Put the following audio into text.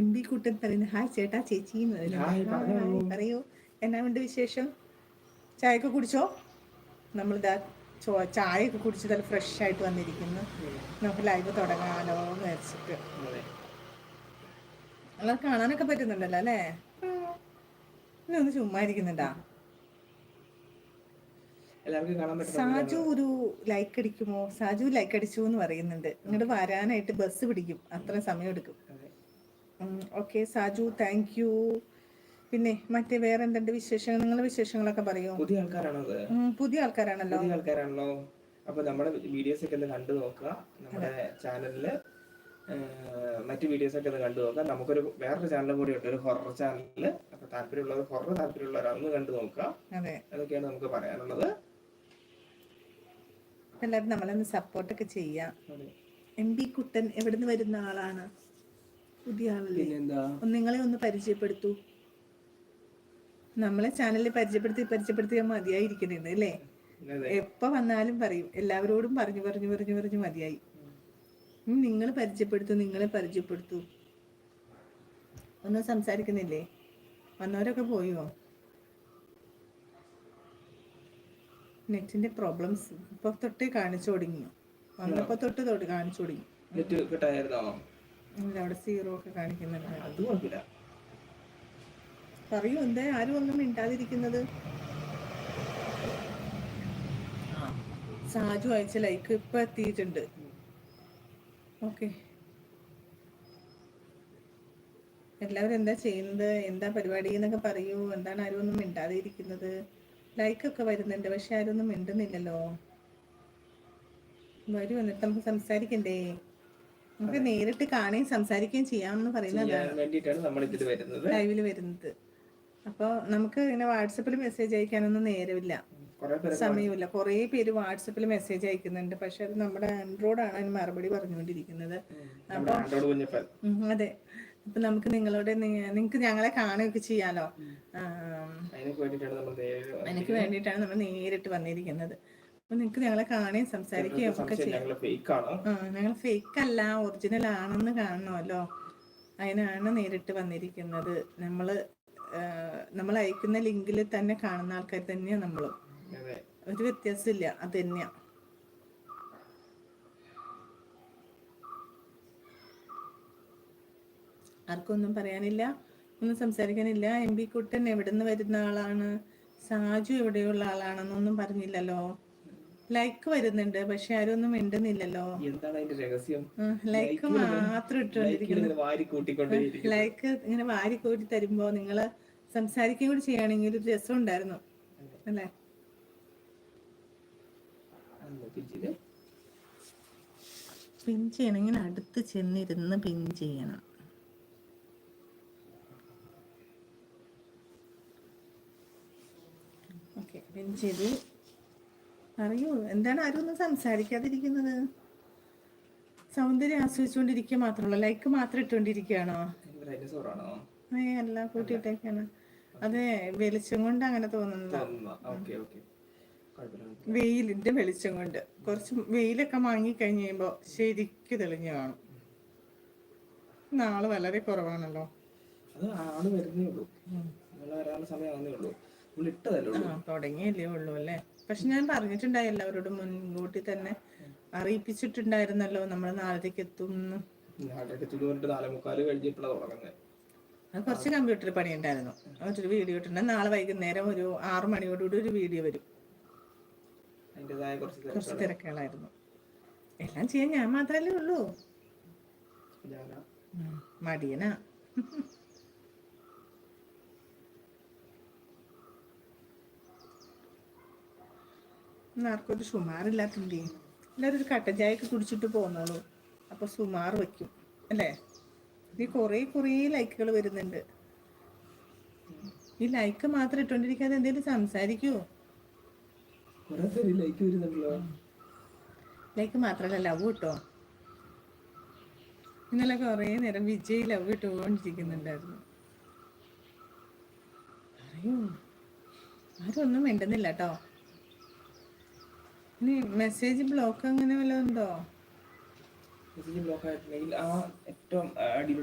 M B കുട്ടൻ പറയുന്നു hi ചേട്ടാ ചേച്ചി. പറയൂ. എന്നാ ഉണ്ട് വിശേഷം? ചായയൊക്കെ കുടിച്ചോ? നമ്മൾ ചോ ചായയൊക്കെ കുടിച്ച് നല്ല ഫ്രഷ് ആയിട്ട് വന്നിരിക്കുന്നു. നമുക്ക് ലൈവ് തുടങ്ങാലോ എന്ന് വിചാരിച്ചിട്ട്. അല്ല കാണാനൊക്കെ പറ്റുന്നുണ്ടല്ലോ അല്ലേ? ഇനി ഒന്ന് ചുമ്മാ ഇരിക്കുന്നുണ്ടാ? സാജു ഒരു ലൈക്ക് അടിക്കുമോ? സാജു ലൈക്ക് അടിച്ചു എന്ന് പറയുന്നുണ്ട്. ഇങ്ങോട്ട് വരാനായിട്ട് ബസ് പിടിക്കും. അത്ര സമയം എടുക്കും. ഓക്കെ സാജു താങ്ക് യു പിന്നെ മറ്റേ വേറെ എന്തുണ്ട് വിശേഷങ്ങൾ? നിങ്ങളുടെ വിശേഷങ്ങളൊക്കെ പറയൂ? പുതിയ ആൾക്കാരാണോ അത്? പുതിയ ആൾക്കാരാണല്ലോ. പുതിയ ആൾക്കാരാണല്ലോ. അപ്പൊ നമ്മുടെ വീഡിയോസ് ഒക്കെ ഒന്ന് കണ്ടു നോക്കുക. നമ്മുടെ ചാനലിൽ മറ്റു വീഡിയോസ് ഒക്കെ ഒന്ന് കണ്ടു നോക്കുക. നമുക്കൊരു വേറൊരു ചാനലും കൂടി ഉണ്ട്. ഒരു ഹൊറർ ചാനലിൽ അപ്പൊ താല്പര്യമുള്ളവർ ഹൊറർ താല്പര്യമുള്ളവർ അതൊന്ന് കണ്ടു നോക്കുക. അതെ. അതൊക്കെയാണ് നമുക്ക് പറയാനുള്ളത്. എല്ലാവരും നമ്മളൊന്ന് സപ്പോർട്ടൊക്കെ ചെയ്യാം. എം ബി കുട്ടൻ എവിടുന്ന് വരുന്ന ആളാണ്? പുതിയ ആളല്ലേ പിന്നെന്താ നിങ്ങളെ ഒന്ന് പരിചയപ്പെടുത്തു. നമ്മളെ ചാനലിൽ പരിചയപ്പെടുത്തി പരിചയപ്പെടുത്തിയ മതിയായിരിക്കുന്നുണ്ട് അല്ലേ? എപ്പോ വന്നാലും പറയും. എല്ലാവരോടും പറഞ്ഞു പറഞ്ഞു പറഞ്ഞു പറഞ്ഞു മതിയായി. നിങ്ങൾ പരിചയപ്പെടുത്തു നിങ്ങളെ പരിചയപ്പെടുത്തു. ഒന്നും സംസാരിക്കുന്നില്ലേ? വന്നവരൊക്കെ പോയോ? നെറ്റിന്റെ പ്രോബ്ലംസ്. ഇപ്പൊ തൊട്ടേ കാണിച്ചു തുടങ്ങി. വന്നപ്പോ തൊട്ട് തൊട്ട് കാണിച്ചു തുടങ്ങി. നെറ്റ് കിട്ടായിരുന്നോ? അവിടെ സീറോ ഒക്കെ കാണിക്കുന്നുണ്ട്. അത് കുഴപ്പമില്ല. പറയൂ എന്താ? ആരും ഒന്നും മിണ്ടാതിരിക്കുന്നത്? സാജു അയച്ച ലൈക്ക് ഇപ്പൊ എത്തിയിട്ടുണ്ട്. ഓക്കെ എല്ലാവരും എന്താ ചെയ്യുന്നത്? എന്താ പരിപാടി എന്നൊക്കെ പറയൂ. എന്താണ് ആരും ഒന്നും മിണ്ടാതെ ലൈക്ക് ഒക്കെ വരുന്നുണ്ട് പക്ഷെ ആരും ഒന്നും മിണ്ടുന്നില്ലല്ലോ. വരൂ എന്നിട്ട് നമുക്ക് സംസാരിക്കണ്ടേ? നമുക്ക് നേരിട്ട് കാണുകയും സംസാരിക്കുകയും ചെയ്യാമെന്ന് പറയുന്നതാണ് വേണ്ടിയിട്ടാണ് നമ്മൾ ഇതിൽ വരുന്നത്. ലൈവിൽ വരുന്നത്. അപ്പോൾ നമുക്ക് ഇങ്ങനെ വാട്സപ്പിൽ മെസ്സേജ് അയക്കാനൊന്നും നേരമില്ല. സമയമില്ല. കുറേ പേര് വാട്സപ്പിൽ മെസ്സേജ് അയക്കുന്നുണ്ട്. പക്ഷെ അത് നമ്മുടെ ആൻഡ്രോയിഡ് ആണ് അതിന് മറുപടി പറഞ്ഞുകൊണ്ടിരിക്കുന്നത്. കുഞ്ഞപ്പൻ. അതെ. അപ്പൊ നമുക്ക് നിങ്ങളോട് നിങ്ങൾക്ക് ഞങ്ങളെ കാണുകയൊക്കെ ചെയ്യാലോ? എനിക്ക് വേണ്ടിയിട്ടാണ് നമ്മൾ നേരിട്ട് വന്നിരിക്കുന്നത്. അപ്പൊ നിങ്ങൾക്ക് ഞങ്ങളെ കാണുകയും സംസാരിക്കുകയും ഒക്കെ ചെയ്യാം. ഞങ്ങൾ ഫേക്ക് അല്ല ഒറിജിനൽ ആണെന്ന് കാണണമല്ലോ. അതിനാണ് നേരിട്ട് വന്നിരിക്കുന്നത്. നമ്മൾ നമ്മൾ അയക്കുന്ന ലിങ്കിൽ തന്നെ കാണുന്ന ആൾക്കാർ തന്നെയാ നമ്മളും. ഒരു വ്യത്യാസമില്ല അത് തന്നെയാ. ആർക്കൊന്നും പറയാനില്ല ഒന്നും സംസാരിക്കാനില്ല. എം പി കുട്ടൻ എവിടെ നിന്ന് വരുന്ന ആളാണ്? സാജു എവിടെയുള്ള ആളാണെന്നൊന്നും പറഞ്ഞില്ലല്ലോ. ലൈക്ക് വരുന്നുണ്ട് പക്ഷെ ആരും ഒന്നും മിണ്ടുന്നില്ലല്ലോ. എന്താണ് അതിന്റെ രഹസ്യം? ലൈക്ക് മാത്രം ഇട്ടുകൊണ്ടിരിക്കുന്നു. ഇങ്ങനെ വാരി കൂട്ടിക്കൊണ്ടേയിരിക്കും ലൈക്ക് ഇങ്ങനെ വാരി കൂട്ടി തരുമ്പോ നിങ്ങൾ സംസാരിക്കുകയും കൂടി ചെയ്യുകയാണെങ്കിൽ ഒരു രസം ഉണ്ടായിരുന്നു. അല്ലേ? പിൻ ചെയ്യണമെങ്കിൽ അടുത്ത് ചെന്നിരുന്ന് പിൻ ചെയ്യണം. ഓക്കെ പിൻ ചെയ്തു അറിയൂ? എന്താണ് ആരും ഒന്നും സംസാരിക്കാതിരിക്കുന്നത്? സൗന്ദര്യം ആസ്വദിച്ചുകൊണ്ടിരിക്കുക മാത്രമല്ല ലൈക്ക് മാത്രം ഇട്ടുകൊണ്ടിരിക്കുകയാണോ? ഏ അല്ല കൂട്ടിയിട്ടേക്കാണ്. അതെ വെളിച്ചം കൊണ്ട് അങ്ങനെ തോന്നുന്നു. Okay okay. കുഴപ്പമില്ല. വെയിലിന്റെ വെളിച്ചം കൊണ്ട്. കുറച്ച് വെയിലൊക്കെ വാങ്ങി കഴിഞ്ഞ് കഴിയുമ്പോ ശരിക്ക് തെളിഞ്ഞു കാണും. നാൾ വളരെ കുറവാണല്ലോ. അത് ആൾ വരുന്നേ ഉള്ളൂ. സമയം ഉള്ളൂ. തുടങ്ങിയല്ലേ ഉള്ളൂ അല്ലേ? പക്ഷെ ഞാൻ പറഞ്ഞിട്ടുണ്ടായി എല്ലാവരോടും മുൻകൂട്ടി തന്നെ അറിയിപ്പിച്ചിട്ടുണ്ടായിരുന്നല്ലോ നമ്മൾ നാളത്തേക്ക് എത്തും കുറച്ച് കമ്പ്യൂട്ടർ അത് കുറച്ച് പണിയുണ്ടായിരുന്നു. മറ്റൊരു വീഡിയോ ഇട്ടുണ്ട് നാളെ വൈകുന്നേരം ഒരു ആറു മണിയോടുകൂടി ഒരു വീഡിയോ വരും. കുറച്ച് തിരക്കുകളായിരുന്നു. എല്ലാം ചെയ്യാൻ ഞാൻ മാത്രല്ലേ ഉള്ളൂ. മടിയനാ. ഇന്ന് ആർക്കും ഒരു സുമാറില്ലാത്തില്ലേ? എല്ലാവരും ഒരു കട്ടൻ ചായയൊക്കെ കുടിച്ചിട്ട് പോന്നോളൂ. അപ്പോൾ സുമാർ വയ്ക്കും. അല്ലേ? ഇത് കുറേ കുറേ ലൈക്കുകൾ വരുന്നുണ്ട്. ഈ ലൈക്ക് മാത്രം ഇട്ടോണ്ടിരിക്കാതെ എന്തെങ്കിലും വരുന്നുണ്ടല്ലോ. ലൈക്ക് മാത്രമല്ല ലവ് കിട്ടോ? ഇന്നലെ കുറേ നേരം വിജയ് ലവ് ഇട്ടുകൊണ്ടിരിക്കുന്നുണ്ടായിരുന്നു. അറിയോ? ആരും ഒന്നും മിണ്ടുന്നില്ല കേട്ടോ. മെസ്സേജ് ബ്ലോക്ക് അങ്ങനെ വല്ലതും ഉണ്ടോ? മെസ്സേജ് ബ്ലോക്ക് ആയിട്ടുണ്ടെങ്കിൽ ആ ഏറ്റവും അടിയിൽ